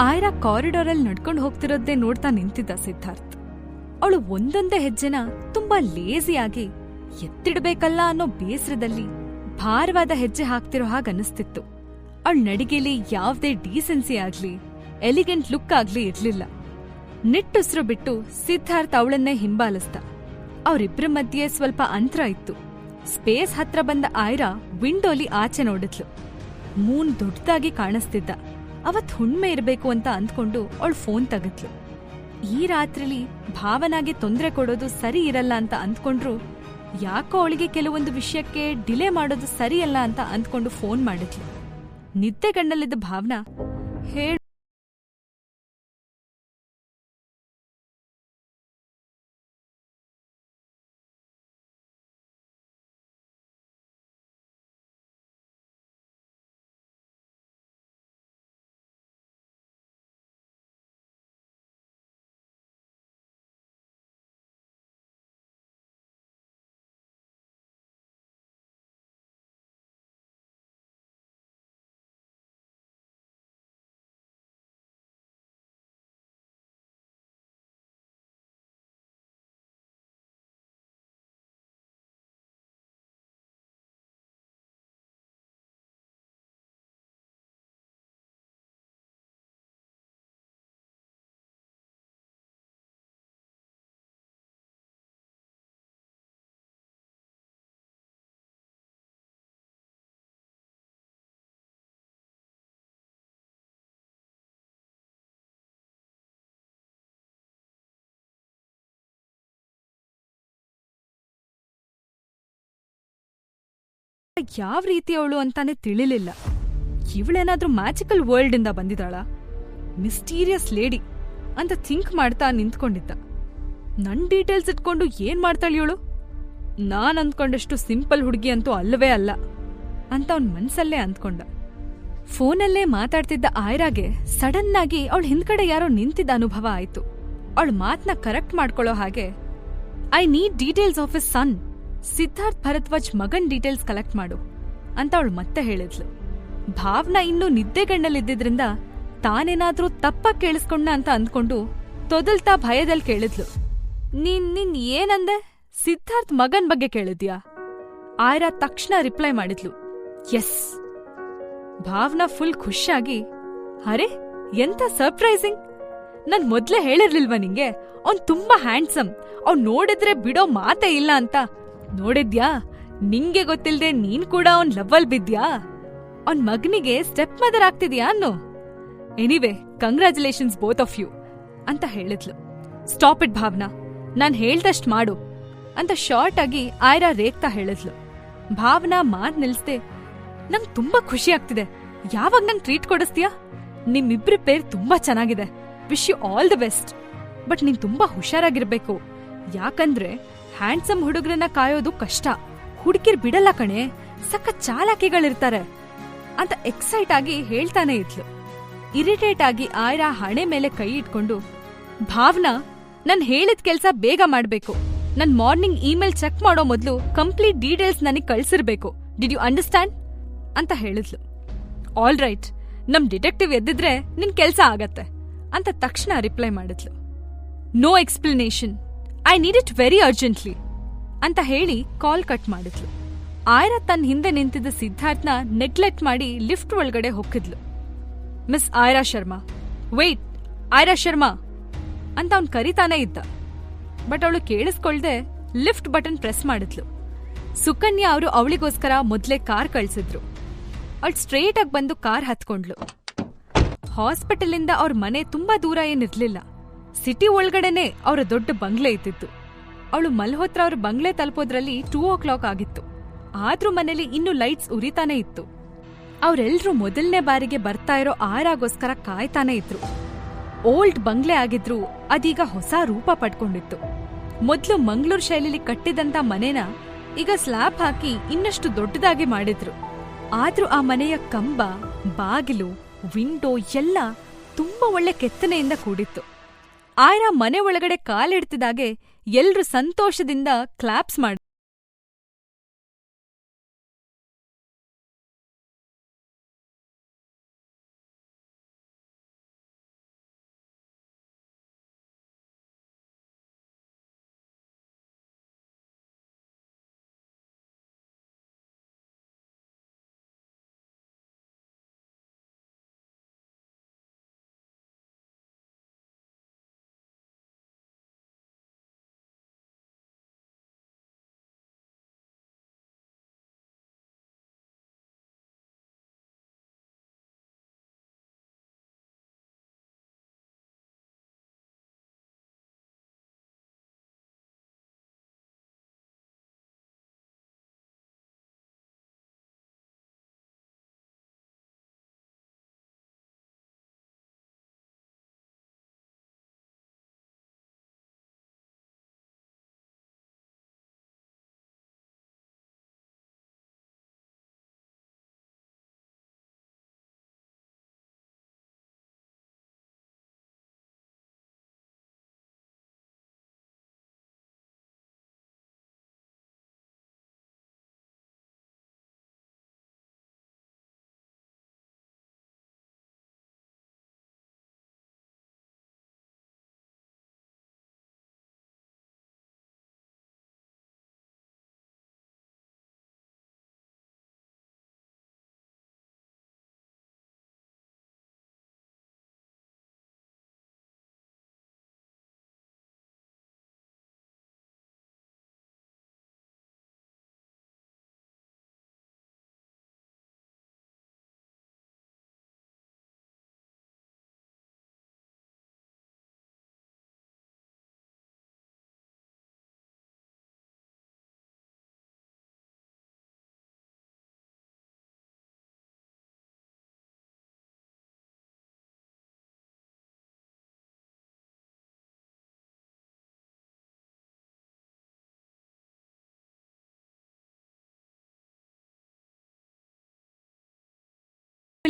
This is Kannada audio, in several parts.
ಆಯ್ರಾ ಕಾರಿಡಾರಲ್ಲಿ ನಡ್ಕೊಂಡು ಹೋಗ್ತಿರೋದೇ ನೋಡ್ತಾ ನಿಂತಿದ್ದ ಸಿದ್ಧಾರ್ಥ್. ಅವಳು ಒಂದೊಂದೇ ಹೆಜ್ಜೆನ ತುಂಬಾ ಲೇಸಿಯಾಗಿ ಎತ್ತಿಡ್ಬೇಕಲ್ಲ ಅನ್ನೋ ಬೇಸರದಲ್ಲಿ ಭಾರವಾದ ಹೆಜ್ಜೆ ಹಾಕ್ತಿರೋ ಹಾಗೆ ಅನಿಸ್ತಿತ್ತು ಅವಳ ನಡಿಗೆಲಿ ಯಾವ್ದೇ ಡೀಸೆನ್ಸಿ ಆಗ್ಲಿ ಎಲಿಗೆಂಟ್ ಲುಕ್ ಆಗ್ಲಿ ಇರ್ಲಿಲ್ಲ. ನಿಟ್ಟುಸ್ರು ಬಿಟ್ಟು ಸಿದ್ಧಾರ್ಥ್ ಅವಳನ್ನೇ ಹಿಂಬಾಲಿಸ್ದ. ಅವರಿಬ್ಬರ ಮಧ್ಯೆ ಸ್ವಲ್ಪ ಅಂತರ ಇತ್ತು. ಸ್ಪೇಸ್ ಹತ್ರ ಬಂದ ಆಯ್ರಾ ವಿಂಡೋಲಿ ಆಚೆ ನೋಡಿದ್ಲು. ಮೂನ್ ದೊಡ್ಡದಾಗಿ ಕಾಣಿಸ್ತಿದ್ದ. ಅವತ್ ಹುಣ್ಮೆ ಇರಬೇಕು ಅಂತ ಅಂದ್ಕೊಂಡು ಅವಳು ಫೋನ್ ತೆಗೆದ್ಲು. ಈ ರಾತ್ರಿಲಿ ಭಾವನಾಗೆ ತೊಂದರೆ ಕೊಡೋದು ಸರಿ ಇರಲ್ಲ ಅಂತ ಅಂದ್ಕೊಂಡ್ರು ಯಾಕೋ ಅವಳಿಗೆ ಕೆಲವೊಂದು ವಿಷಯಕ್ಕೆ ಡಿಲೇ ಮಾಡೋದು ಸರಿಯಲ್ಲ ಅಂತ ಅಂದ್ಕೊಂಡು ಫೋನ್ ಮಾಡಿದ್ಲು. ನಿದ್ದೆಗಣ್ಣಲ್ಲಿದ್ದ ಭಾವನಾ, ಹೇಳ್ ಯಾವ ರೀತಿ ಅವಳು ಅಂತಾನೆ ತಿಳಿಲಿಲ್ಲ. ಇವಳೇನಾದ್ರೂ ಮ್ಯಾಜಿಕಲ್ ವರ್ಲ್ಡ್ ಇಂದ ಬಂದಿದ್ದಾಳ? ಮಿಸ್ಟೀರಿಯಸ್ ಲೇಡಿ ಅಂತ ಥಿಂಕ್ ಮಾಡ್ತಾ ನಿಂತ್ಕೊಂಡಿದ್ದ. ನನ್ ಡೀಟೇಲ್ಸ್ ಇಟ್ಕೊಂಡು ಏನ್ ಮಾಡ್ತಾಳೆ ಇವಳು? ನಾನ್ ಅಂದ್ಕೊಂಡಷ್ಟು ಸಿಂಪಲ್ ಹುಡುಗಿ ಅಂತೂ ಅಲ್ಲವೇ ಅಲ್ಲ ಅಂತ ಅವನ್ ಮನ್ಸಲ್ಲೇ ಅಂದ್ಕೊಂಡ ಫೋನಲ್ಲೇ ಮಾತಾಡ್ತಿದ್ದ ಆಯ್ರಾಗೆ ಸಡನ್ ಆಗಿ ಅವಳ ಹಿಂದ್ಗಡೆ ಯಾರೋ ನಿಂತಿದ್ದ ಅನುಭವ ಆಯ್ತು. ಅವಳ ಮಾತ್ನ ಕರೆಕ್ಟ್ ಮಾಡ್ಕೊಳ್ಳೋ ಹಾಗೆ, I need details of a son. Siddharth Bharadwaj ಮಗನ್ ಡೀಟೇಲ್ಸ್ ಕಲೆಕ್ಟ್ ಮಾಡು ಅಂತ ಅವಳು ಮತ್ತೆ ಹೇಳಿದ್ಲು. ಭಾವ್ನ ಇನ್ನೂ ನಿದ್ದೆಗಣ್ಣಲ್ಲಿದ್ದಿದ್ರಿಂದ ತಾನೇನಾದ್ರೂ ತಪ್ಪ ಕೇಳಿಸ್ಕೊಂಡ ಅಂತ ಅಂದ್ಕೊಂಡು ತೊದಲ್ತಾ ಭಯದಲ್ಲಿ ಕೇಳಿದ್ಲು. ನೀನ್, ನಿನ್ ಏನಂದೆ? ಸಿದ್ಧಾರ್ಥ್ ಮಗನ್ ಬಗ್ಗೆ ಕೇಳಿದ್ಯಾ? ಆಯ್ರಾ ತಕ್ಷಣ ರಿಪ್ಲೈ ಮಾಡಿದ್ಲು. ಎಸ್ ಭಾವ್ನ ಫುಲ್ ಖುಷಿಯಾಗಿ, ಅರೆ, ಎಂತ ಸರ್ಪ್ರೈಸಿಂಗ್ ನಾನ್ ಮೊದ್ಲೇ ಹೇಳಿರ್ಲಿಲ್ವಾ ನಿಂಗೆ? ಅವ್ನ್ ತುಂಬಾ ಹ್ಯಾಂಡ್ಸಮ್ ಅವ್ನ್ ನೋಡಿದ್ರೆ ಬಿಡೋ ಮಾತೇ ಇಲ್ಲ ಅಂತ ನೋಡಿದ್ಯಾ? ನಿಂಗೆ ಗೊತ್ತಿಲ್ದೆ ನೀನ್ ಕೂಡ ಅವ್ನ್ ಲವ್ವಲ್ ಬಿದ್ಯಾ? ಅವ್ನ್ ಮಗನಿಗೆ ಸ್ಟೆಪ್ ಮದರ್ ಆಗ್ತಿದ್ಯಾ ಅನ್ನು? Anyway congratulations both of you ಅಂತ ಹೇಳಿದ್ಲು. Stop it Bhavana. ನಾನ್ ಹೇಳ್ದಷ್ಟ್ ಮಾಡು, ಅಂತ ಶಾರ್ಟ್ ಆಗಿ ಆಯ್ರಾ ರೇಗ್ತಾ ಹೇಳಿದ್ಲು. ಭಾವನಾ ಮಾತ್ ನಿಲ್ಸ್ದೆ, ನಂಗ್ ತುಂಬಾ ಖುಷಿ ಆಗ್ತಿದೆ. ಯಾವಾಗ ನಂಗ್ ಟ್ರೀಟ್ ಕೊಡಿಸ್ತೀಯಾ? ನಿಮ್ಮಿಬ್ರ ಪೇರ್ ತುಂಬಾ ಚೆನ್ನಾಗಿದೆ. Wish you all the best but ನೀನ್ ತುಂಬಾ ಹುಷಾರಾಗಿರ್ಬೇಕು. ಯಾಕಂದ್ರೆ ಹ್ಯಾಂಡ್ಸಮ್ ಹುಡುಗ್ರನ್ನ ಕಾಯೋದು ಕಷ್ಟ. ಹುಡುಗಿರ್ ಬಿಡಲ್ಲ ಕಣೆ ಸಕ್ಕ ಚಾಲಾಕಿಗಳಿರ್ತಾರೆ ಅಂತ ಎಕ್ಸೈಟ್ ಆಗಿ ಹೇಳ್ತಾನೆ ಇದ್ಲು. ಇರಿಟೇಟ್ ಆಗಿ ಆಯ್ರಾ ಹಣೆ ಮೇಲೆ ಕೈ ಇಟ್ಕೊಂಡು, ಭಾವನಾ, ನನ್ ಹೇಳಿದ ಕೆಲ್ಸ ಬೇಗ ಮಾಡ್ಬೇಕು. ನನ್ ಮಾರ್ನಿಂಗ್ ಇಮೇಲ್ ಚೆಕ್ ಮಾಡೋ ಮೊದ್ಲು ಕಂಪ್ಲೀಟ್ ಡೀಟೇಲ್ಸ್ ನನಗ್ ಕಳ್ಸಿರ್ಬೇಕು. Did you understand? ಅಂತ ಹೇಳಿದ್ಲು. ಆಲ್ ರೈಟ್, ನಮ್ ಡಿಟೆಕ್ಟಿವ್ ಎದ್ದಿದ್ರೆ ನಿನ್ ಕೆಲ್ಸ ಆಗತ್ತೆ, ಅಂತ ತಕ್ಷಣ ರಿಪ್ಲೈ ಮಾಡಿದ್ಲು. No explanation. I need it very urgently ಅಂತ ಹೇಳಿ ಕಾಲ್ ಕಟ್ ಮಾಡಿದ್ಲು. ಆಯ್ರ ತನ್ನ ಹಿಂದೆ ನಿಂತಿದ್ದ ಸಿದ್ಧಾರ್ಥ್ನ ನೆಗ್ಲೆಕ್ಟ್ ಮಾಡಿ ಲಿಫ್ಟ್ ಒಳಗಡೆ ಹೊಕ್ಕಿದ್ಲು. ಮಿಸ್ ಆಯ್ರಾ ಶರ್ಮಾ ವೆಯ್ಟ್ ಆಯ್ರಾ ಶರ್ಮಾ ಅಂತ ಅವ್ನು ಕರಿತಾನೆ ಇದ್ದ. ಬಟ್ ಅವಳು ಕೇಳಿಸ್ಕೊಳ್ದೆ ಲಿಫ್ಟ್ ಬಟನ್ ಪ್ರೆಸ್ ಮಾಡಿದ್ಲು. ಸುಕನ್ಯಾ ಅವರು ಅವಳಿಗೋಸ್ಕರ ಮೊದಲೇ ಕಾರ್ ಕಳ್ಸಿದ್ರು. ಅವಳು ಸ್ಟ್ರೇಟ್ ಆಗಿ ಬಂದು ಕಾರ್ ಹತ್ಕೊಂಡ್ಲು ಹಾಸ್ಪಿಟಲಿಂದ ಅವ್ರ ಮನೆ ತುಂಬಾ ದೂರ ಏನಿರ್ಲಿಲ್ಲ. ಸಿಟಿ ಒಳಗಡೆನೆ ಅವರ ದೊಡ್ಡ ಬಂಗ್ಲೆ ಇದ್ದಿತ್ತು. ಅವಳು ಮಲ್ಹೋತ್ರ ಅವ್ರ ಬಂಗ್ಲೆ ತಲುಪೋದ್ರಲ್ಲಿ ಟೂ ಓ ಕ್ಲಾಕ್ ಆಗಿತ್ತು. ಆದ್ರೂ ಮನೇಲಿ ಇನ್ನು ಲೈಟ್ಸ್ ಉರಿತಾನೆ ಇತ್ತು. ಅವರೆಲ್ಲರೂ ಮೊದಲನೇ ಬಾರಿಗೆ ಬರ್ತಾ ಇರೋ ಆರಾಗೋಸ್ಕರ ಕಾಯ್ತಾನೆ ಇದ್ರು. ಓಲ್ಡ್ ಬಂಗ್ಲೆ ಆಗಿದ್ರು, ಅದೀಗ ಹೊಸ ರೂಪ ಪಡ್ಕೊಂಡಿತ್ತು. ಮೊದಲು ಮಂಗ್ಳೂರ್ ಶೈಲಿಲಿ ಕಟ್ಟಿದಂತ ಮನೆನ ಈಗ ಸ್ಲ್ಯಾಬ್ ಹಾಕಿ ಇನ್ನಷ್ಟು ದೊಡ್ಡದಾಗಿ ಮಾಡಿದ್ರು. ಆದ್ರೂ ಆ ಮನೆಯ ಕಂಬ, ಬಾಗಿಲು ವಿಂಡೋ ಎಲ್ಲ ತುಂಬಾ ಒಳ್ಳೆ ಕೆತ್ತನೆಯಿಂದ ಕೂಡಿತ್ತು. ಆಯ್ರಾ ಮನೆ ಒಳಗಡೆ ಕಾಲಿಡ್ತಿದಾಗೆ ಎಲ್ರು ಸಂತೋಷದಿಂದ ಕ್ಲಾಪ್ಸ್ ಮಾಡಿ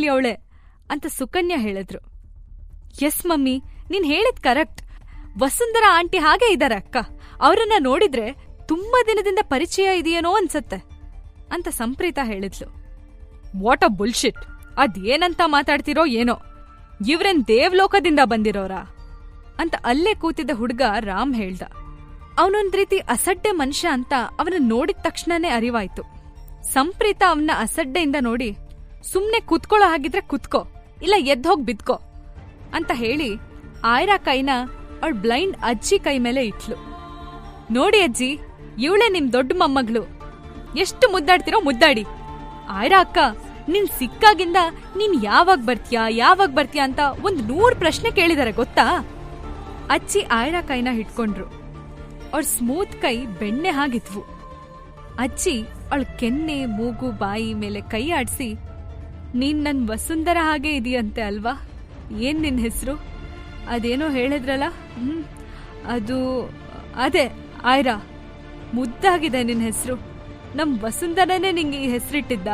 ಅವಳೆ ಅಂತ ಸುಕನ್ಯಾ ಹೇಳಿದ್ರು. ಎಸ್ ಮಮ್ಮಿ, ನೀನ್ ಹೇಳಿದ್ ಕರೆಕ್ಟ್. ವಸುಂಧರ ಆಂಟಿ ಹಾಗೆ ಇದ್ದಾರೆ ಅಕ್ಕ. ಅವರನ್ನ ನೋಡಿದ್ರೆ ತುಂಬಾ ದಿನದಿಂದ ಪರಿಚಯ ಇದೆಯೇನೋ ಅನ್ಸತ್ತೆ, ಅಂತ ಸಂಪ್ರೀತ ಹೇಳಿದ್ಲು. ವಾಟ್ ಅ ಬುಲ್ಶಿಟ್ ಅದೇನಂತ ಮಾತಾಡ್ತಿರೋ ಏನೋ. ಇವ್ರೇನ್ ದೇವ್ಲೋಕದಿಂದ ಬಂದಿರೋರಾ? ಅಂತ ಅಲ್ಲೇ ಕೂತಿದ್ದ ಹುಡ್ಗ ರಾಮ್ ಹೇಳ್ದ. ಅವನೊಂದ್ ರೀತಿ ಅಸಡ್ಡೆ ಮನುಷ್ಯ ಅಂತ ಅವನ ನೋಡಿದ ತಕ್ಷಣನೇ ಅರಿವಾಯ್ತು. ಸಂಪ್ರೀತ ಅವನ ಅಸಡ್ಡೆಯಿಂದ ನೋಡಿ ಸುಮ್ನೆ ಕುತ್ಕೊಳ್ಳೋ ಹಾಗಿದ್ರೆ ಕುತ್ಕೋ, ಇಲ್ಲ ಎದ್ದೋಗ್ ಬಿದ್ಕೋ ಅಂತ ಹೇಳಿ ಆಯ್ರಾ ಕೈನ ಅವಳ ಬ್ಲೈಂಡ್ ಅಜ್ಜಿ ಕೈ ಮೇಲೆ ಇಟ್ಲು. ನೋಡಿ ಅಜ್ಜಿ, ಇವಳೆ ನಿಮ್ ದೊಡ್ಡ ಮೊಮ್ಮಗಳು. ಎಷ್ಟು ಮುದ್ದಾಡ್ತಿರೋ ಮುದ್ದಾಡಿ. ಆಯ್ರಾ ಅಕ್ಕ, ನಿನ್ ಸಿಕ್ಕಾಗಿಂದ ನೀನ್ ಯಾವಾಗ ಬರ್ತೀಯಾ ಯಾವಾಗ ಬರ್ತೀಯಾ ಅಂತ ಒಂದ್ ನೂರ್ ಪ್ರಶ್ನೆ ಕೇಳಿದಾರೆ, ಗೊತ್ತಾ? ಅಜ್ಜಿ ಆಯ್ರಾ ಕೈನ ಹಿಡ್ಕೊಂಡ್ರು. ಅವ್ಳ ಸ್ಮೂತ್ ಕೈ ಬೆಣ್ಣೆ ಹಾಗಿದ್ವು. ಅಜ್ಜಿ ಅವಳ ಕೆನ್ನೆ, ಮೂಗು, ಬಾಯಿ ಮೇಲೆ ಕೈ ಆಡ್ಸಿ ನೀನ್ ನನ್ ವಸುಂಧರ ಹಾಗೆ ಇದೆಯಂತೆ ಅಲ್ವಾ? ಏನ್ ನಿನ್ ಹೆಸರು? ಅದೇನೋ ಹೇಳಿದ್ರಲ್ಲ? ಹ್ಮ್, ಅದು, ಅದೇ, ಆಯ್ರಾ. ಮುದ್ದಾಗಿದೆ ನಿನ್ ಹೆಸರು. ನಮ್ ವಸುಂಧರನೇ ನಿಂಗೆ ಈ ಹೆಸರಿಟ್ಟಿದ್ದ?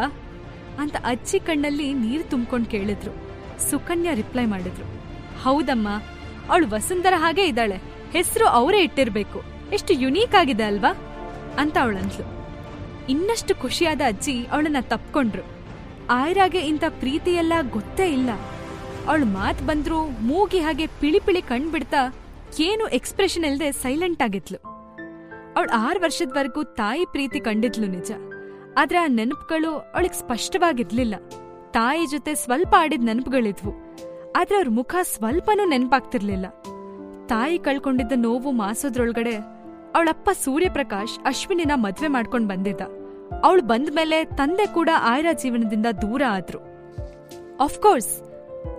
ಅಂತ ಅಜ್ಜಿ ಕಣ್ಣಲ್ಲಿ ನೀರು ತುಂಬ್ಕೊಂಡ್ ಕೇಳಿದ್ರು. ಸುಕನ್ಯಾ ರಿಪ್ಲೈ ಮಾಡಿದ್ರು. ಹೌದಮ್ಮ, ಅವಳು ವಸುಂಧರ ಹಾಗೆ ಇದ್ದಾಳೆ. ಹೆಸರು ಅವರೇ ಇಟ್ಟಿರ್ಬೇಕು. ಎಷ್ಟು ಯುನೀಕ್ ಆಗಿದೆ ಅಲ್ವಾ? ಅಂತ ಅವಳಂದ್ಲು. ಇನ್ನಷ್ಟು ಖುಷಿಯಾದ ಅಜ್ಜಿ ಅವಳನ್ನ ತಪ್ಕೊಂಡ್ರು. ಆಯ್ರಾಗೆ ಇಂಥ ಪ್ರೀತಿಯೆಲ್ಲ ಗೊತ್ತೇ ಇಲ್ಲ. ಅವಳು ಮಾತ್ ಬಂದ್ರು ಮೂಗಿ ಹಾಗೆ ಪಿಳಿಪಿಳಿ ಪಿಳಿ ಕಣ್ಬಿಡ್ತಾ ಏನು ಎಕ್ಸ್ಪ್ರೆಷನ್ ಇಲ್ಲದೆ ಸೈಲೆಂಟ್ ಆಗಿತ್ಲು ಅವಳು ಆರು ವರ್ಷದವರೆಗೂ ತಾಯಿ ಪ್ರೀತಿ ಕಂಡಿದ್ಲು ನಿಜ. ಆದ್ರೆ ಆ ನೆನಪುಗಳು ಅವಳಿಗೆ ಸ್ಪಷ್ಟವಾಗಿರ್ಲಿಲ್ಲ. ತಾಯಿ ಜೊತೆ ಸ್ವಲ್ಪ ಆಡಿದ ನೆನಪುಗಳಿದ್ವು. ಆದ್ರೆ ಅವ್ರ ಮುಖ ಸ್ವಲ್ಪನೂ ನೆನಪಾಗ್ತಿರ್ಲಿಲ್ಲ. ತಾಯಿ ಕಳ್ಕೊಂಡಿದ್ದ ನೋವು ಮಾಸೋದ್ರೊಳಗಡೆ ಅವಳಪ್ಪ ಸೂರ್ಯಪ್ರಕಾಶ್ ಅಶ್ವಿನಿನ ಮದ್ವೆ ಮಾಡ್ಕೊಂಡು ಬಂದಿದ್ದ. ಅವಳು ಬಂದ ಮೇಲೆ ತಂದೆ ಕೂಡ ಆಯ್ರಾ ಜೀವನದಿಂದ ದೂರ ಆದ್ರು. ಅಫ್ಕೋರ್ಸ್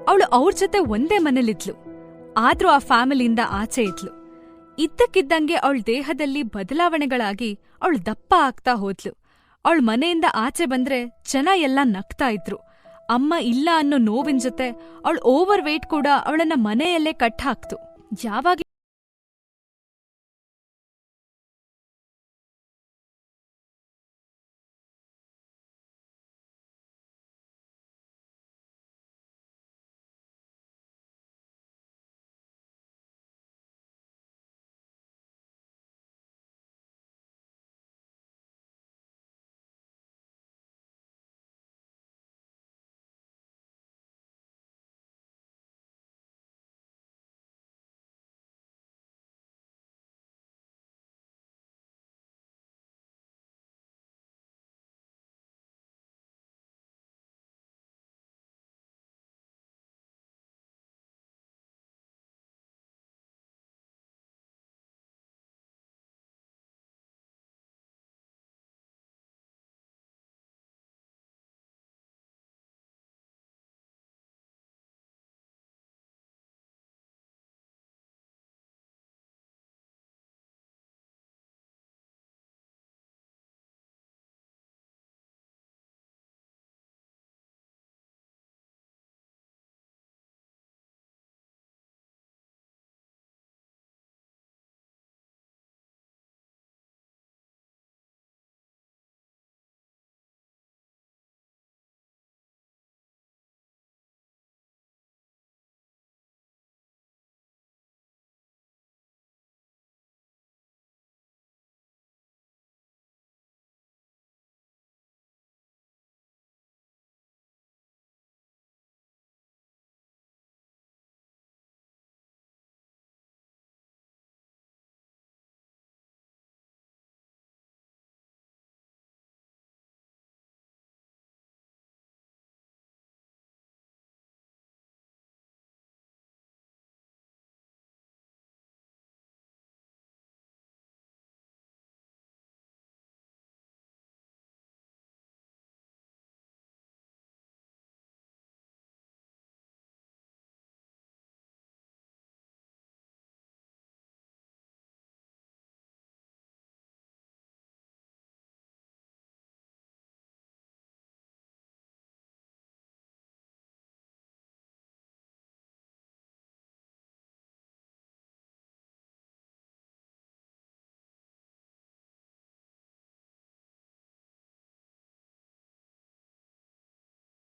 ಅವಳು ಅವ್ರ ಜೊತೆ ಒಂದೇ ಮನೇಲಿದ್ಲು. ಆದ್ರೂ ಆ ಫ್ಯಾಮಿಲಿಯಿಂದ ಆಚೆ ಇದ್ಲು. ಇದ್ದಕ್ಕಿದ್ದಂಗೆ ಅವಳ ದೇಹದಲ್ಲಿ ಬದಲಾವಣೆಗಳಾಗಿ ಅವಳು ದಪ್ಪ ಆಗ್ತಾ ಹೋದ್ಲು. ಅವಳ ಮನೆಯಿಂದ ಆಚೆ ಬಂದ್ರೆ ಜನ ಎಲ್ಲ ನಗ್ತಾ ಇದ್ರು. ಅಮ್ಮ ಇಲ್ಲ ಅನ್ನೋ ನೋವಿನ ಜೊತೆ ಅವಳು ಓವರ್ ವೇಟ್ ಕೂಡ ಅವಳನ್ನ ಮನೆಯಲ್ಲೇ ಕಟ್ ಹಾಕ್ತು ಯಾವಾಗ